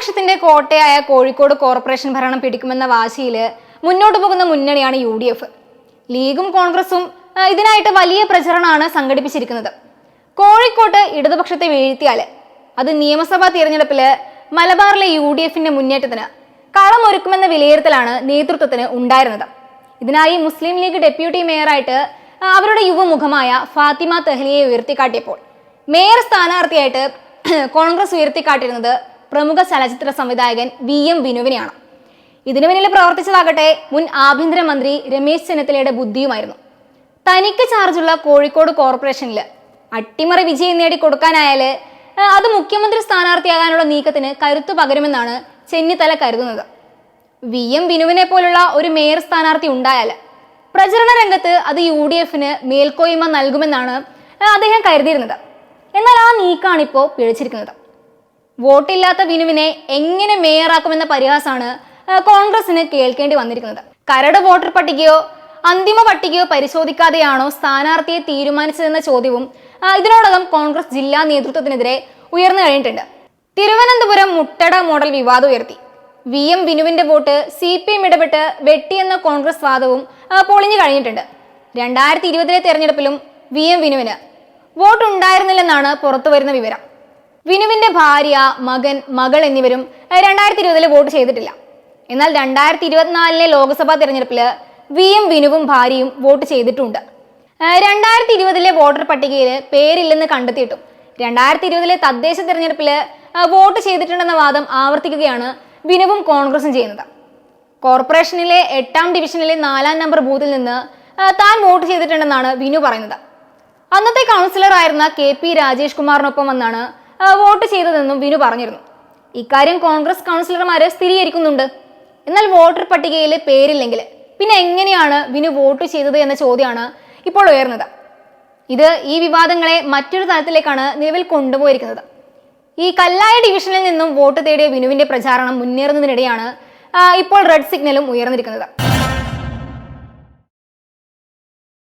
ഇടതുപക്ഷത്തിന്റെ കോട്ടയായ കോഴിക്കോട് കോർപ്പറേഷൻ ഭരണം പിടിക്കുമെന്ന വാശിയിൽ മുന്നോട്ട് പോകുന്ന മുന്നണിയാണ് യു ഡി എഫ്. ലീഗും കോൺഗ്രസും ഇതിനായിട്ട് വലിയ പ്രചരണമാണ് സംഘടിപ്പിച്ചിരിക്കുന്നത്. കോഴിക്കോട്ട് ഇടതുപക്ഷത്തെ വീഴ്ത്തിയാൽ അത് നിയമസഭാ തിരഞ്ഞെടുപ്പിൽ മലബാറിലെ യു ഡി എഫിന്റെ മുന്നേറ്റത്തിന് കളമൊരുക്കുമെന്ന വിലയിരുത്തലാണ് നേതൃത്വത്തിന് ഉണ്ടായിരുന്നത്. ഇതിനായി മുസ്ലിം ലീഗ് ഡെപ്യൂട്ടി മേയറായിട്ട് അവരുടെ യുവമുഖമായ ഫാത്തിമ തെഹ്ലിയെ ഉയർത്തിക്കാട്ടിയപ്പോൾ മേയർ സ്ഥാനാർത്ഥിയായിട്ട് കോൺഗ്രസ് ഉയർത്തിക്കാട്ടിരുന്നത് പ്രമുഖ ചലച്ചിത്ര സംവിധായകൻ വി എം വിനുവിനെയാണ്. ഇതിനു പിന്നിൽ പ്രവർത്തിച്ചതാകട്ടെ മുൻ ആഭ്യന്തരമന്ത്രി രമേശ് ചെന്നിത്തലയുടെ ബുദ്ധിയുമായിരുന്നു. തനിക്ക് ചാർജുള്ള കോഴിക്കോട് കോർപ്പറേഷനിൽ അട്ടിമറി വിജയം നേടി കൊടുക്കാനായാൽ അത് മുഖ്യമന്ത്രി സ്ഥാനാർത്ഥിയാകാനുള്ള നീക്കത്തിന് കരുത്തു പകരുമെന്നാണ് ചെന്നിത്തല കരുതുന്നത്. വി എം ബിനുവിനെ പോലുള്ള ഒരു മേയർ സ്ഥാനാർത്ഥി ഉണ്ടായാൽ പ്രചരണ രംഗത്ത് അത് യു ഡി എഫിന് മേൽക്കോയ്മ നൽകുമെന്നാണ് അദ്ദേഹം കരുതിയിരുന്നത്. എന്നാൽ ആ നീക്കാണ് ഇപ്പോൾ പിഴച്ചിരിക്കുന്നത്. വോട്ടില്ലാത്ത ബിനുവിനെ എങ്ങനെ മേയറാക്കുമെന്ന പരിഹാസമാണ് കോൺഗ്രസിന് കേൾക്കേണ്ടി വന്നിരിക്കുന്നത്. കരട് വോട്ടർ പട്ടികയോ അന്തിമ പട്ടികയോ പരിശോധിക്കാതെയാണോ സ്ഥാനാർത്ഥിയെ തീരുമാനിച്ചതെന്ന ചോദ്യവും ഇതിനോടകം കോൺഗ്രസ് ജില്ലാ നേതൃത്വത്തിനെതിരെ ഉയർന്നു കഴിഞ്ഞിട്ടുണ്ട്. തിരുവനന്തപുരം മുട്ടട മോഡൽ വിവാദം ഉയർത്തി. വി എം ബിനുവിന്റെ വോട്ട് സി പി എം ഇടപെട്ട് വെട്ടിയെന്ന കോൺഗ്രസ് വാദവും പൊളിഞ്ഞു കഴിഞ്ഞിട്ടുണ്ട്. രണ്ടായിരത്തി ഇരുപതിലെ തെരഞ്ഞെടുപ്പിലും വി എം ബിനുവിന് വോട്ടുണ്ടായിരുന്നില്ലെന്നാണ് പുറത്തുവരുന്ന വിവരം. വിനുവിന്റെ ഭാര്യ മകൻ മകൾ എന്നിവരും രണ്ടായിരത്തി ഇരുപതിൽ വോട്ട് ചെയ്തിട്ടില്ല. എന്നാൽ രണ്ടായിരത്തി ഇരുപത്തിനാലിലെ ലോക്സഭാ തെരഞ്ഞെടുപ്പിൽ വി എം വിനുവും ഭാര്യയും വോട്ട് ചെയ്തിട്ടുണ്ട്. രണ്ടായിരത്തി ഇരുപതിലെ വോട്ടർ പട്ടികയിൽ പേരില്ലെന്ന് കണ്ടെത്തിയിട്ടും രണ്ടായിരത്തി ഇരുപതിലെ തദ്ദേശ തെരഞ്ഞെടുപ്പിൽ വോട്ട് ചെയ്തിട്ടുണ്ടെന്ന വാദം ആവർത്തിക്കുകയാണ് വിനുവും കോൺഗ്രസും ചെയ്യുന്നത്. കോർപ്പറേഷനിലെ എട്ടാം ഡിവിഷനിലെ നാലാം നമ്പർ ബൂത്തിൽ നിന്ന് താൻ വോട്ട് ചെയ്തിട്ടുണ്ടെന്നാണ് വിനു പറയുന്നത്. അന്നത്തെ കൗൺസിലർ ആയിരുന്ന കെ പി രാജേഷ് കുമാറിനൊപ്പം വന്നാണ് വോട്ട് ചെയ്തതെന്നും വിനു പറഞ്ഞിരുന്നു. ഇക്കാര്യം കോൺഗ്രസ് കൗൺസിലർമാരെ സ്ഥിരീകരിക്കുന്നുണ്ട്. എന്നാൽ വോട്ടർ പട്ടികയിൽ പേരില്ലെങ്കിൽ പിന്നെ എങ്ങനെയാണ് വിനു വോട്ട് ചെയ്തത് എന്ന ചോദ്യമാണ് ഇപ്പോൾ ഉയർന്നത്. ഇത് ഈ വിവാദങ്ങളെ മറ്റൊരു തലത്തിലേക്കാണ് നിലവിൽ കൊണ്ടുപോയിരിക്കുന്നത്. ഈ കല്ലായ ഡിവിഷനിൽ നിന്നും വോട്ട് തേടിയ വിനുവിന്റെ പ്രചാരണം മുന്നേറുന്നതിനിടെയാണ് ഇപ്പോൾ റെഡ് സിഗ്നലും ഉയർന്നിരിക്കുന്നത്.